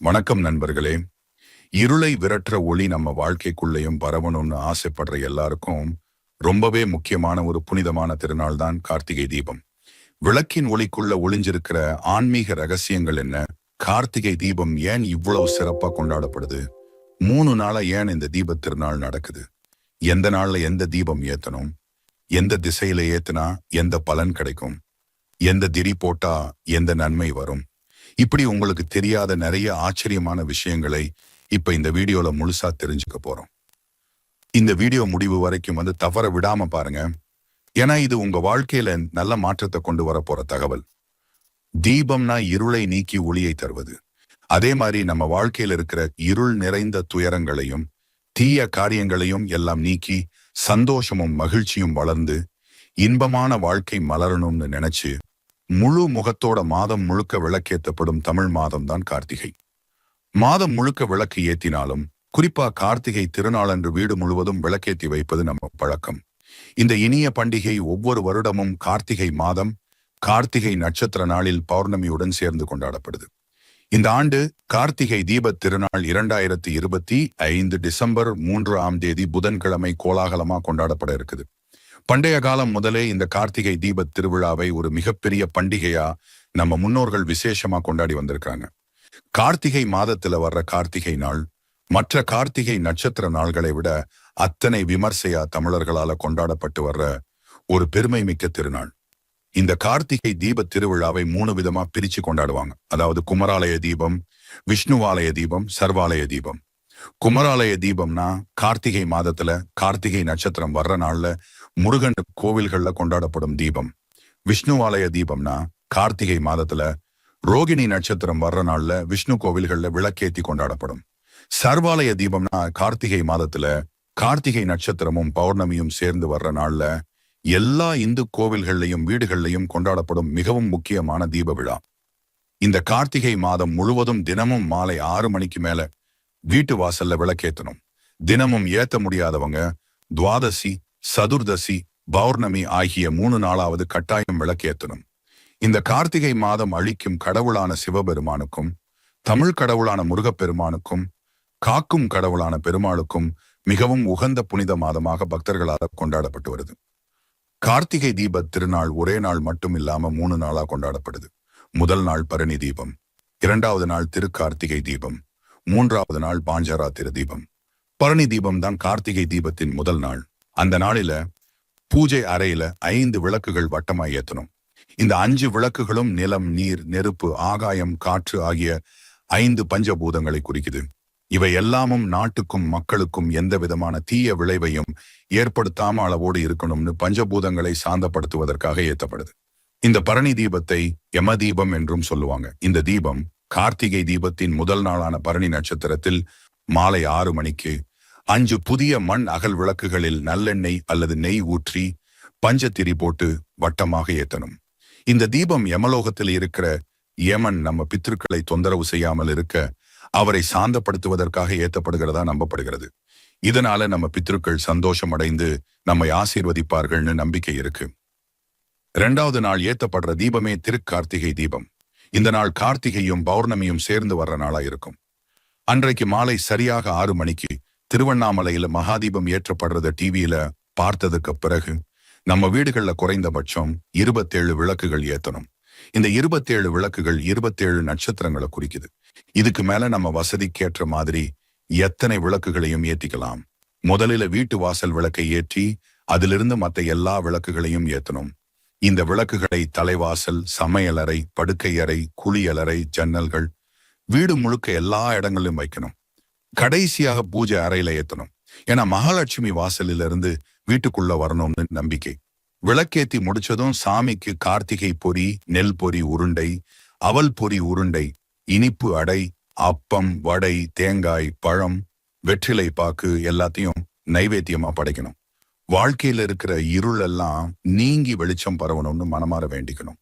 வணக்கம் நண்பர்களே. இருளை விரட்டுற ஒளி நம்ம வாழ்க்கைக்குள்ளேயும் பரவணும்னு ஆசைப்படுற எல்லாருக்கும் ரொம்பவே முக்கியமான ஒரு புனிதமான திருநாள் தான் கார்த்திகை தீபம். விளக்கின் ஒளிக்குள்ள ஒளிஞ்சிருக்கிற ஆன்மீக ரகசியங்கள் என்ன? கார்த்திகை தீபம் ஏன் இவ்வளவு சிறப்பா கொண்டாடப்படுது? மூணு நாளா ஏன் இந்த தீப திருநாள் நடக்குது? எந்த நாள்ல எந்த தீபம் ஏத்தணும்? எந்த திசையில ஏத்துனா எந்த பலன் கிடைக்கும்? எந்த திரி போட்டா எந்த நன்மை வரும்? இப்படி உங்களுக்கு தெரியாத நிறைய ஆச்சரியமான விஷயங்களை இப்ப இந்த வீடியோல முழுசா தெரிஞ்சுக்க போறோம். இந்த வீடியோ முடிவு வரைக்கும் வந்து தவற விடாம பாருங்க. ஏன்னா இது உங்க வாழ்க்கையில நல்ல மாற்றத்தை கொண்டு வர போற தகவல். தீபம்னா இருளை நீக்கி ஒளியை தருவது. அதே மாதிரி நம்ம வாழ்க்கையில இருக்கிற இருள் நிறைந்த துயரங்களையும் தீய காரியங்களையும் எல்லாம் நீக்கி சந்தோஷமும் மகிழ்ச்சியும் வளர்ந்து இன்பமான வாழ்க்கை மலரணும்னு நினைச்சு முழு முகத்தோட மாதம் முழுக்க விளக்கேத்தப்படும் தமிழ் மாதம் தான் கார்த்திகை. மாதம் முழுக்க விளக்கு ஏத்தினாலும் குறிப்பா கார்த்திகை திருநாளன்று வீடு முழுவதும் விளக்கேத்தி வைப்பது நம்ம பழக்கம். இந்த இனிய பண்டிகை ஒவ்வொரு வருடமும் கார்த்திகை மாதம் கார்த்திகை நட்சத்திர நாளில் பௌர்ணமியுடன் சேர்ந்து கொண்டாடப்படுது. இந்த ஆண்டு கார்த்திகை தீபத் திருநாள் இரண்டாயிரத்தி இருபத்தி ஐந்து டிசம்பர் மூன்று ஆம் தேதி புதன்கிழமை கோலாகலமா கொண்டாடப்பட இருக்குது. பண்டைய காலம் முதலே இந்த கார்த்திகை தீப திருவிழாவை ஒரு மிகப்பெரிய பண்டிகையா நம்ம முன்னோர்கள் விசேஷமா கொண்டாடி வந்திருக்காங்க. கார்த்திகை மாதத்துல வர்ற கார்த்திகை நாள் மற்ற கார்த்திகை நட்சத்திர நாள்களை விட அத்தனை விமர்சையா தமிழர்களால கொண்டாடப்பட்டு வர்ற ஒரு பெருமை மிக்க திருநாள். இந்த கார்த்திகை தீப திருவிழாவை மூணு விதமா பிரிச்சு கொண்டாடுவாங்க. அதாவது குமராலய தீபம் விஷ்ணுவாலய தீபம் சர்வாலய தீபம். குமராலய தீபம்னா கார்த்திகை மாதத்துல கார்த்திகை நட்சத்திரம் வர்ற நாள்ல முருகன் கோவில்கள்ல கொண்டாடப்படும் தீபம். விஷ்ணுவாலய தீபம்னா கார்த்திகை மாதத்துல ரோகிணி நட்சத்திரம் வர்ற நாள்ல விஷ்ணு கோவில்கள்ல விளக்கேத்தி கொண்டாடப்படும். சர்வாலய தீபம்னா கார்த்திகை மாதத்துல கார்த்திகை நட்சத்திரமும் பௌர்ணமியும் சேர்ந்து வர்ற நாள்ல எல்லா இந்து கோவில்கள்லையும் வீடுகள்லையும் கொண்டாடப்படும் மிகவும் முக்கியமான தீப விழா. இந்த கார்த்திகை மாதம் முழுவதும் தினமும் மாலை ஆறு மணிக்கு மேல வீட்டு வாசல்ல விளக்கேத்தணும். தினமும் ஏத்த முடியாதவங்க துவாதசி சதுர்தசி பௌர்ணமி ஆகிய மூணு நாளாவது கட்டாயம் விளக்கேற்றணும் இந்த கார்த்திகை மாதம் அழிக்கும் கடவுளான சிவபெருமானுக்கும் தமிழ் கடவுளான முருகப்பெருமானுக்கும் காக்கும் கடவுளான பெருமாளுக்கும் மிகவும் உகந்த புனித மாதமாக பக்தர்களால் கொண்டாடப்பட்டு வருது. கார்த்திகை தீப திருநாள் ஒரே நாள் மட்டும் இல்லாம மூணு நாளா கொண்டாடப்படுது. முதல் நாள் பரணி தீபம் இரண்டாவது நாள் திருக்கார்த்திகை தீபம் மூன்றாவது நாள் பாஞ்சராத்திர தீபம். பரணி தீபம் தான் கார்த்திகை தீபத்தின் முதல் நாள். அந்த நாளில பூஜை அறையில ஐந்து விளக்குகள் வட்டமாய் ஏத்தணும். இந்த அஞ்சு விளக்குகளும் நிலம் நீர் நெருப்பு ஆகாயம் காற்று ஆகிய ஐந்து பஞ்சபூதங்களை குறிக்குது. இவை எல்லாமும் நாட்டுக்கும் மக்களுக்கும் எந்த விதமான தீய விளைவையும் ஏற்படுத்தாம அளவோடு இருக்கணும்னு பஞ்சபூதங்களை சாந்தப்படுத்துவதற்காக ஏத்தப்படுது. இந்த பரணி தீபத்தை யம தீபம் என்றும் சொல்லுவாங்க. இந்த தீபம் கார்த்திகை தீபத்தின் முதல் நாளான பரணி நட்சத்திரத்தில் மாலை ஆறு மணிக்கு அஞ்சு புதிய மண் அகல் விளக்குகளில் நல்லெண்ணெய் அல்லது நெய் ஊற்றி பஞ்சத்திரி போட்டு வட்டமாக ஏத்தணும். இந்த தீபம் யமலோகத்தில் இருக்கிற யமன் நம்ம பித்திருக்களை தொந்தரவு செய்யாமல் இருக்க அவரை சாந்தப்படுத்துவதற்காக ஏத்தப்படுகிறதா நம்பப்படுகிறது. இதனால நம்ம பித்திருக்கள் சந்தோஷம் அடைந்து நம்மை ஆசீர்வதிப்பார்கள்னு நம்பிக்கை இருக்கு. இரண்டாவது நாள் ஏத்தப்படுற தீபமே திருக்கார்த்திகை தீபம். இந்த நாள் கார்த்திகையும் பௌர்ணமியும் சேர்ந்து வர்ற நாளா இருக்கும். அன்றைக்கு மாலை சரியாக ஆறு மணிக்கு திருவண்ணாமலையில மகாதீபம் ஏற்றப்படுறத டிவியில பார்த்ததுக்கு பிறகு நம்ம வீடுகள்ல குறைந்தபட்சம் இருபத்தேழு விளக்குகள் ஏத்தணும். இந்த இருபத்தேழு விளக்குகள் இருபத்தேழு நட்சத்திரங்களை குறிக்குது. இதுக்கு மேல நம்ம வசதிக்கேற்ற மாதிரி எத்தனை விளக்குகளையும் ஏத்திக்கலாம். முதலில வீட்டு வாசல் விளக்கை ஏற்றி அதிலிருந்து மற்ற எல்லா விளக்குகளையும் ஏத்தணும். இந்த விளக்குகளை தலைவாசல் சமையலறை படுக்கையறை குளியலறை ஜன்னல்கள் வீடு முழுக்க எல்லா இடங்களிலும் வைக்கணும். கடைசியாக பூஜை அறையில ஏத்தணும். ஏன்னா மகாலட்சுமி வாசலில் இருந்து வீட்டுக்குள்ள வரணும்னு நம்பிக்கை. விளக்கேத்தி முடிச்சதும் சாமிக்கு கார்த்திகை பொறி நெல் பொறி உருண்டை அவல் பொறி உருண்டை இனிப்பு அடை அப்பம் வடை தேங்காய் பழம் வெற்றிலை பாக்கு எல்லாத்தையும் நைவேத்தியமா படைக்கணும். வாழ்க்கையில இருக்கிற இருள் எல்லாம் நீங்கி வெளிச்சம் பரவணும்னு மனமாற வேண்டிக்கணும்.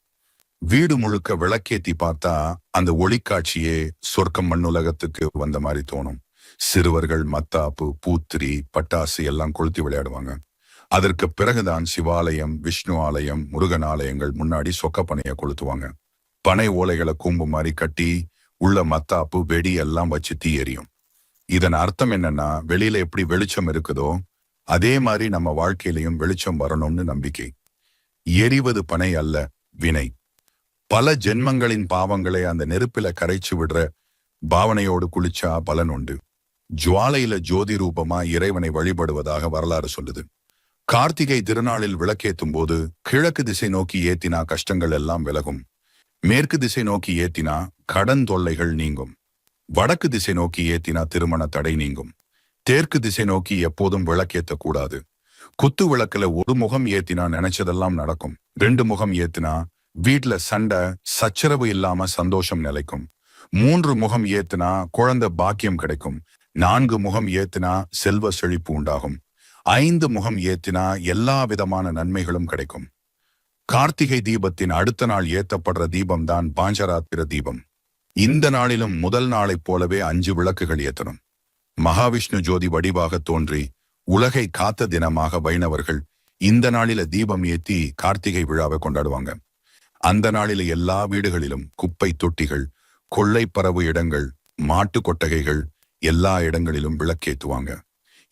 வீடு முழுக்க விளக்கேத்தி பார்த்தா அந்த ஒளிக்காட்சியே சொர்க்கம் மண்ணுலகத்துக்கு வந்த மாதிரி தோணும். சிறுவர்கள் மத்தாப்பு பூத்திரி பட்டாசு எல்லாம் கொளுத்தி விளையாடுவாங்க. அதற்கு பிறகுதான் சிவாலயம் விஷ்ணு ஆலயம் முருகன் ஆலயங்கள் முன்னாடி சொக்க பனைய கொளுத்துவாங்க. பனை ஓலைகளை கூம்பு மாதிரி கட்டி உள்ள மத்தாப்பு வெடி எல்லாம் வச்சு தீ எரியும் இதன் அர்த்தம் என்னன்னா வெளியில எப்படி வெளிச்சம் இருக்குதோ அதே மாதிரி நம்ம வாழ்க்கையிலையும் வெளிச்சம் வரணும்னு நம்பிக்கை. எரிவது பனை அல்ல வினை. பல ஜென்மங்களின் பாவங்களை அந்த நெருப்பில கரைச்சு விடுற பாவனையோடு குளிச்சா பலன் உண்டு. ஜுவாலையில ஜோதி ரூபமா இறைவனை வழிபடுவதாக வரலாறு சொல்லுது. கார்த்திகை திருநாளில் விளக்கேத்தும் போது கிழக்கு திசை நோக்கி ஏத்தினா கஷ்டங்கள் எல்லாம் விலகும். மேற்கு திசை நோக்கி ஏத்தினா கடன் தொல்லைகள் நீங்கும். வடக்கு திசை நோக்கி ஏத்தினா திருமண தடை நீங்கும். தெற்கு திசை நோக்கி எப்போதும் விளக்கேத்த கூடாது. குத்து விளக்குல ஒரு முகம் ஏத்தினா நினைச்சதெல்லாம் நடக்கும். ரெண்டு முகம் ஏத்தினா வீட்ல சண்டை சச்சரவு இல்லாம சந்தோஷம் நிலைக்கும். மூன்று முகம் ஏத்தினா குழந்தை பாக்கியம் கிடைக்கும். நான்கு முகம் ஏத்தினா செல்வ செழிப்பு உண்டாகும். ஐந்து முகம் ஏத்தினா எல்லா விதமான நன்மைகளும் கிடைக்கும். கார்த்திகை தீபத்தின் அடுத்த நாள் ஏத்தப்படுற தீபம் தான் பாஞ்சராத்திர தீபம். இந்த நாளிலும் முதல் நாளைப் போலவே அஞ்சு விளக்குகள் ஏத்தணும். மகாவிஷ்ணு ஜோதி வடிவாக தோன்றி உலகை காத்த தினமாக வைணவர்கள் இந்த நாளில தீபம் ஏத்தி கார்த்திகை விழாவை கொண்டாடுவாங்க. அந்த நாளில எல்லா வீடுகளிலும் குப்பை தொட்டிகள் கொள்ளை பரவு இடங்கள் மாட்டு கொட்டகைகள் எல்லா இடங்களிலும் விளக்கேத்துவாங்க.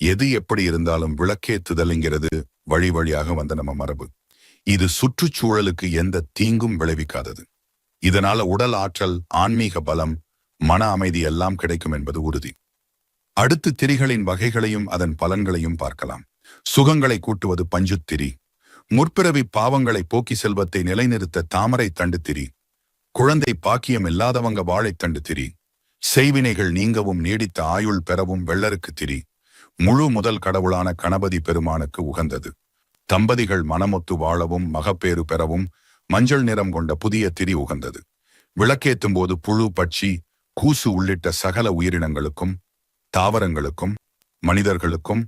எது எப்படி இருந்தாலும் விளக்கேத்துதல்ங்கிறது வழி வழியாக வந்த நம்ம மரபு. இது சுற்றுச்சூழலுக்கு எந்த தீங்கும் விளைவிக்காதது. இதனால உடல் ஆற்றல் ஆன்மீக பலம் மன அமைதி எல்லாம் கிடைக்கும் என்பது உறுதி. அடுத்து திரிகளின் வகைகளையும் அதன் பலன்களையும் பார்க்கலாம். சுகங்களை கூட்டுவது பஞ்சுத்திரி. முற்பிறவி பாவங்களை போக்கி செல்வத்தை நிலைநிறுத்த தாமரை தண்டு திரி குழந்தை பாக்கியம் இல்லாதவங்க வாழைத்தண்டு திரி செய்வினைகள் நீங்கவும் நீடித்த ஆயுள் பெறவும் வெள்ளருக்கு திரி. முழு முதல் கடவுளான கணபதி பெருமானுக்கு உகந்தது. தம்பதிகள் மனமொத்து வாழவும் மகப்பேறு பெறவும் மஞ்சள் நிறம் கொண்ட புதிய திரி உகந்தது. விளக்கேற்றும் போது புழு பட்சி கூசு உள்ளிட்ட சகல உயிரினங்களுக்கும் தாவரங்களுக்கும் மனிதர்களுக்கும்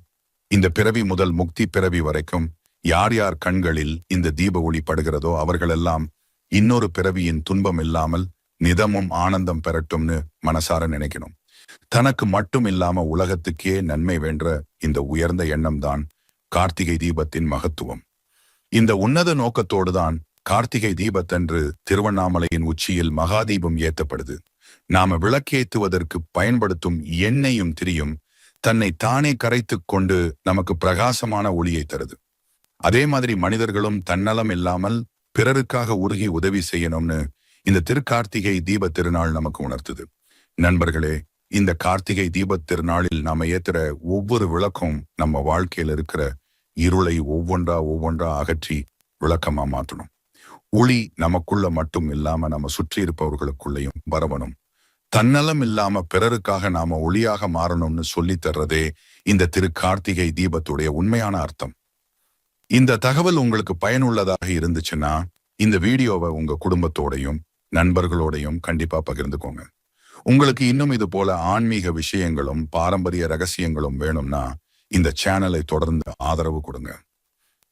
இந்த பிறவி முதல் முக்தி பிறவி வரைக்கும் யார் யார் கண்களில் இந்த தீப ஒளி படுகிறதோ அவர்களெல்லாம் இன்னொரு பிறவியின் துன்பம் இல்லாமல் நிதமும் ஆனந்தம் பெறட்டும்னு மனசார நினைக்கணும். தனக்கு மட்டும் இல்லாம உலகத்துக்கே நன்மை வென்ற இந்த உயர்ந்த எண்ணம் தான் கார்த்திகை தீபத்தின் மகத்துவம். இந்த உன்னத நோக்கத்தோடு தான் கார்த்திகை தீபத்தன்று திருவண்ணாமலையின் உச்சியில் மகாதீபம் ஏத்தப்படுது. நாம விளக்கேத்துவதற்கு பயன்படுத்தும் எண்ணெயும் திரியும் தன்னை தானே கரைத்துக் கொண்டு நமக்கு பிரகாசமான ஒளியை தருது. அதே மாதிரி மனிதர்களும் தன்னலம் இல்லாமல் பிறருக்காக உருகி உதவி செய்யணும்னு இந்த திருக்கார்த்திகை தீப திருநாள் நமக்கு உணர்த்துது. நண்பர்களே இந்த கார்த்திகை தீபத் திருநாளில் நாம ஏத்துற ஒவ்வொரு விளக்கும் நம்ம வாழ்க்கையில இருக்கிற இருளை ஒவ்வொன்றா ஒவ்வொன்றா அகற்றி விளக்கமா மாற்றணும் ஒளி நமக்குள்ள மட்டும் இல்லாம நம்ம சுற்றி இருப்பவர்களுக்குள்ளேயும் வரவணும் தன்னலம் இல்லாம பிறருக்காக நாம ஒளியாக மாறணும்னு சொல்லி தர்றதே இந்த திரு கார்த்திகை தீபத்துடைய உண்மையான அர்த்தம். இந்த தகவல் உங்களுக்கு பயனுள்ளதாக இருந்துச்சுன்னா இந்த வீடியோவை உங்க குடும்பத்தோடையும் நண்பர்களோடையும் கண்டிப்பா பகிர்ந்துக்கோங்க. உங்களுக்கு இன்னும் இது போல ஆன்மீக விஷயங்களும் பாரம்பரிய ரகசியங்களும் வேணும்னா இந்த சேனலை தொடர்ந்து ஆதரவு கொடுங்க.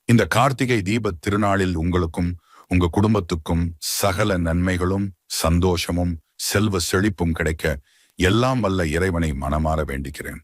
இந்த கார்த்திகை தீப திருநாளில் உங்களுக்கும் உங்க குடும்பத்துக்கும் சகல நன்மைகளும் சந்தோஷமும் செல்வ செழிப்பும் கிடைக்க எல்லாம் வல்ல இறைவனை மனமாற வேண்டிக்கிறேன்.